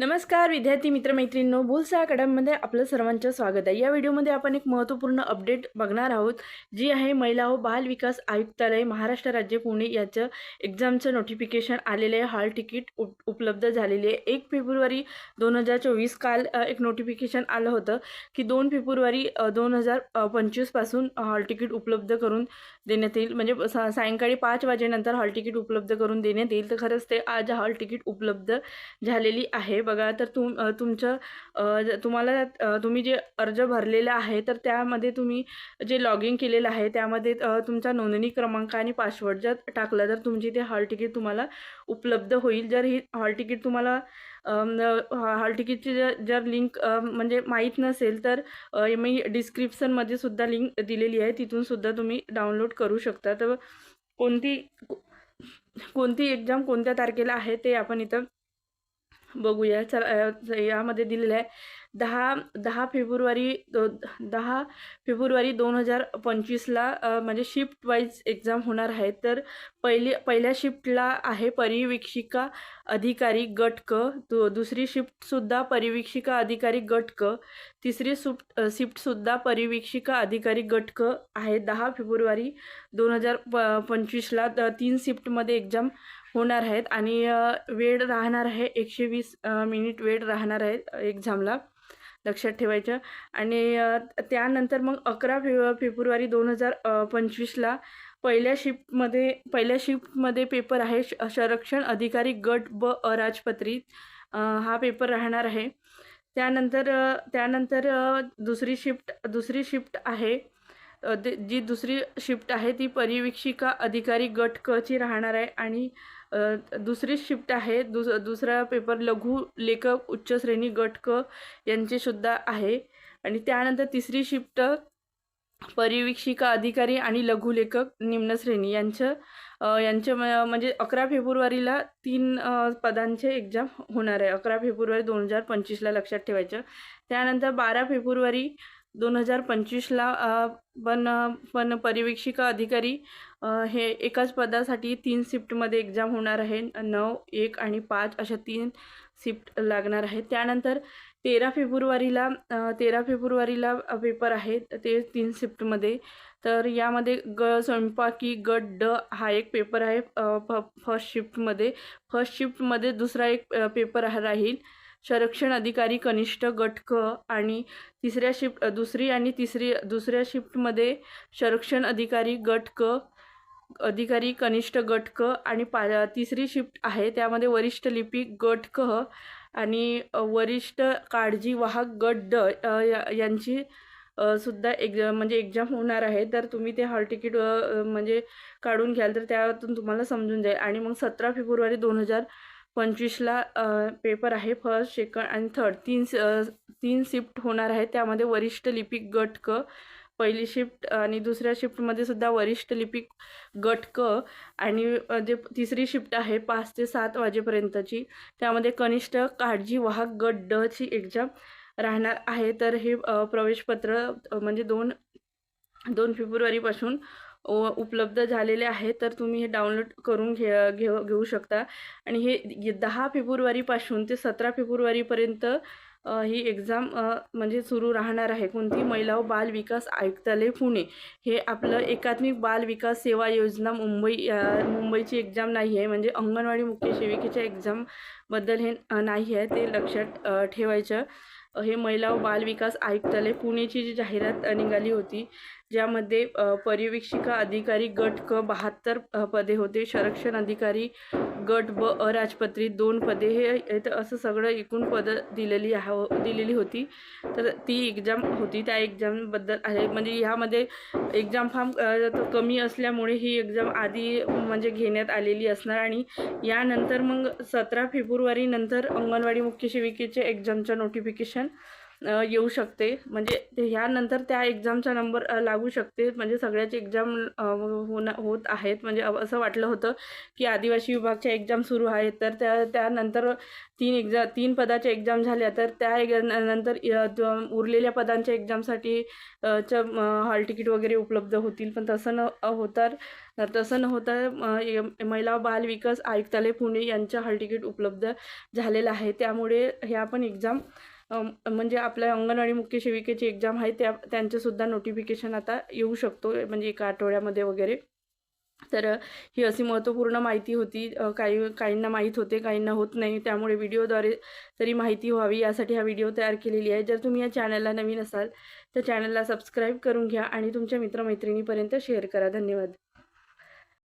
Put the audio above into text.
नमस्कार विद्यार्थी मित्रमैत्रिणींनो बोलसा अकॅडमीमध्ये आपलं सर्वांचं स्वागत आहे. या व्हिडिओमध्ये आपण एक महत्त्वपूर्ण अपडेट बघणार आहोत जी आहे महिला व बाल विकास आयुक्तालय महाराष्ट्र राज्य पुणे याचं एक्झामचं नोटिफिकेशन आलेलं आहे. हॉल तिकीट उप उपलब्ध झालेली आहे. एक फेब्रुवारी दोन हजार चोवीस काल एक नोटिफिकेशन आलं होतं की दोन फेब्रुवारी दोन हजार पंचवीसपासून हॉल तिकीट उपलब्ध करून देण्यात येईल. म्हणजे सा सायंकाळी पाच वाजेनंतर हॉल तिकीट उपलब्ध करून देण्यात येईल. तर खरंच ते आज हॉल तिकीट उपलब्ध झालेली आहे. बघा तर तुम तुमचं तुम्हाला तुम्ही जे अर्ज भरलेला आहे तर त्यामध्ये तुम्ही जे लॉग इन केलेलं आहे त्यामध्ये तुमचा नोंदणी क्रमांक आणि पासवर्ड जर टाकला तर तुमची ते हॉल तिकीट तुम्हाला उपलब्ध होईल. जर ही हॉल तिकीट तुम्हाला हॉल तिकीटची जर जर लिंक म्हणजे माहीत नसेल तर मी डिस्क्रिप्शनमध्ये सुद्धा लिंक दिलेली आहे. तिथून सुद्धा तुम्ही डाउनलोड करू शकता. तर कोणती कोणती एक्झाम कोणत्या तारखेला आहे ते आपण इथं बघूया. चल यामध्ये दिलेलं आहे. दहा दहा फेब्रुवारी दो दहा फेब्रुवारी दोन हजार पंचवीसला म्हणजे शिफ्ट वाईज एक्झाम होणार आहे. तर पहिली पहिल्या शिफ्टला आहे परिवीक्षिका अधिकारी गट क दु दुसरी शिफ्टसुद्धा परिवीक्षिका अधिकारी गट क तिसरी सुफ्ट शिफ्टसुद्धा परिवीक्षिका अधिकारी गट क आहे. दहा फेब्रुवारी दोन हजार प पंचवीसला तीन शिफ्टमध्ये एक्झाम होणार आहेत. आणि वेळ राहणार आहे एकशे वीस मिनिट वेळ राहणार आहे एक्झामला लक्षात ठेवायचं. आणि त्यानंतर मग अकरा फेब फेब्रुवारी दोन हजार पंचवीसला पहिल्या शिफ्टमध्ये पहिल्या शिफ्टमध्ये पेपर आहे श संरक्षण अधिकारी गट ब अराजपत्रित हा पेपर राहणार आहे. त्यानंतर त्यानंतर दुसरी शिफ्ट दुसरी शिफ्ट आहे. जी दुसरी शिफ्ट आहे ती परिवीक्षिका अधिकारी गट क ची राहणार आहे. आणि दुसरी शिफ्ट आहे. दुस दुसरा पेपर लघु लेखक उच्च श्रेणी गट क यांचेसुद्धा आहे. आणि त्यानंतर तिसरी शिफ्ट परिवीक्षिका अधिकारी आणि लघुलेखक निम्न श्रेणी यांचं यांचे म- म्हणजे अकरा फेब्रुवारीला तीन पदांचे एक्झाम होणार आहे. अकरा फेब्रुवारी दोन हजार पंचवीसला लक्षात ठेवायचं. त्यानंतर बारा फेब्रुवारी दोन हजार पंचवीसला पण पण परिवेक्षिका अधिकारी हे एकाच पदासाठी तीन शिफ्टमध्ये एक्झाम होणार आहे. नऊ एक आणि पाच अशा तीन शिफ्ट लागणार आहेत. त्यानंतर तेरा फेब्रुवारीला तेरा फेब्रुवारीला पेपर आहे. ते तीन शिफ्टमध्ये. तर यामध्ये ग स्वयंपाकी गट ड हा एक पेपर आहे. फ फर्स्ट शिफ्टमध्ये. फर्स्ट शिफ्टमध्ये दुसरा एक पेपर राहील. संरक्षण अधिकारी कनिष्ठ गट क आणि तिसऱ्या शिफ्ट दुसरी आणि तिसरी दुसऱ्या शिफ्टमध्ये संरक्षण अधिकारी गट क अधिकारी कनिष्ठ गट क आणि पा तिसरी शिफ्ट आहे. त्यामध्ये वरिष्ठ लिपिक गट क आणि वरिष्ठ काळजी वाहक गट ड या- यांची सुद्धा एक म्हणजे एक्झाम होणार आहे. तर तुम्ही ते हॉल तिकीट म्हणजे काढून घ्याल तर त्यातून तुम्हाला समजून जाईल. आणि मग सतरा फेब्रुवारी दोन हजार पंचवीसला पेपर आहे फर्स्ट सेकंड आणि थर्ड तीन तीन शिफ्ट होणार आहे. त्यामध्ये वरिष्ठ लिपिक गट क पहिली शिफ्ट आणि दुसऱ्या शिफ्टमध्ये सुद्धा वरिष्ठ लिपिक गट क आणि जे तिसरी शिफ्ट आहे पाच ते सात वाजेपर्यंतची. त्यामध्ये कनिष्ठ काळजी वाहक गट ड ची एक्झाम राहणार आहे. तर हे प्रवेशपत्र म्हणजे दोन दोन फेब्रुवारीपासून उपलब्ध झालेले आहे तर तुम्ही हे डाउनलोड करून घे घेऊ घेऊ शकता. आणि हे दहा फेब्रुवारीपासून ते सतरा फेब्रुवारीपर्यंत ही एक्झाम म्हणजे सुरू राहणार आहे. कोणती? महिला व बाल विकास आयुक्तालय पुणे. हे आपलं एकात्मिक बाल विकास सेवा योजना मुंबई मुंबईची एक्झाम नाही आहे. म्हणजे अंगणवाडी मुख्य सेविकेच्या एक्झामबद्दल हे नाही आहे. ते लक्षात ठेवायचं. हे महिला व बाल विकास आयुक्तालय पुणेची जी जाहिरात निघाली होती ज्यामध्ये पर्यवेक्षिका अधिकारी गट क बहात्तर पदे होते संरक्षण अधिकारी गट ब अराजपत्रित दोन पदे हे असं सगळं एकूण पदं दिलेली आहे दिलेली होती. तर ती एक्झाम होती त्या एक्झामबद्दल आहे म्हणजे ह्यामध्ये एक्झाम फार्म कमी असल्यामुळे ही एक्झाम आधी म्हणजे घेण्यात आलेली असणार आणि यानंतर मग सतरा फेब्रुवारीनंतर अंगणवाडी मुख्य सेविकेचे एक्झामचं नोटिफिकेशन अ, येऊ शकते. म्हणजे ह्यानंतर त्या एक्झामचा नंबर लागू शकते. म्हणजे सगळ्याच एक्झाम होणं होत आहेत. म्हणजे असं वाटलं होतं की आदिवासी विभागच्या एक्झाम सुरू आहेत. तर त्या त्यानंतर तीन एक्झा तीन पदाच्या एक्झाम झाल्या. तर त्या नंतर उरलेल्या पदांच्या एक्झामसाठी च हॉल तिकीट वगैरे उपलब्ध होतील. पण तसं न होतं होता तसं न होता महिला बाल विकास आयुक्तालय पुणे यांच्या हॉल तिकीट उपलब्ध झालेलं आहे. त्यामुळे ह्या पण एक्झाम म्हणजे आपल्या अंगणवाडी मुख्य सेविकेची एक्झाम आहे त्या त्यांचंसुद्धा नोटिफिकेशन आता येऊ शकतो म्हणजे एका आठवड्यामध्ये वगैरे. तर ही अशी महत्त्वपूर्ण माहिती होती. काही काहींना माहीत होते काहींना होत नाही. त्यामुळे व्हिडिओद्वारे तरी माहिती व्हावी यासाठी हा व्हिडिओ तयार केलेली आहे. जर तुम्ही या चॅनलला नवीन असाल तर चॅनलला सबस्क्राईब करून घ्या आणि तुमच्या मित्रमैत्रिणीपर्यंत शेअर करा. धन्यवाद.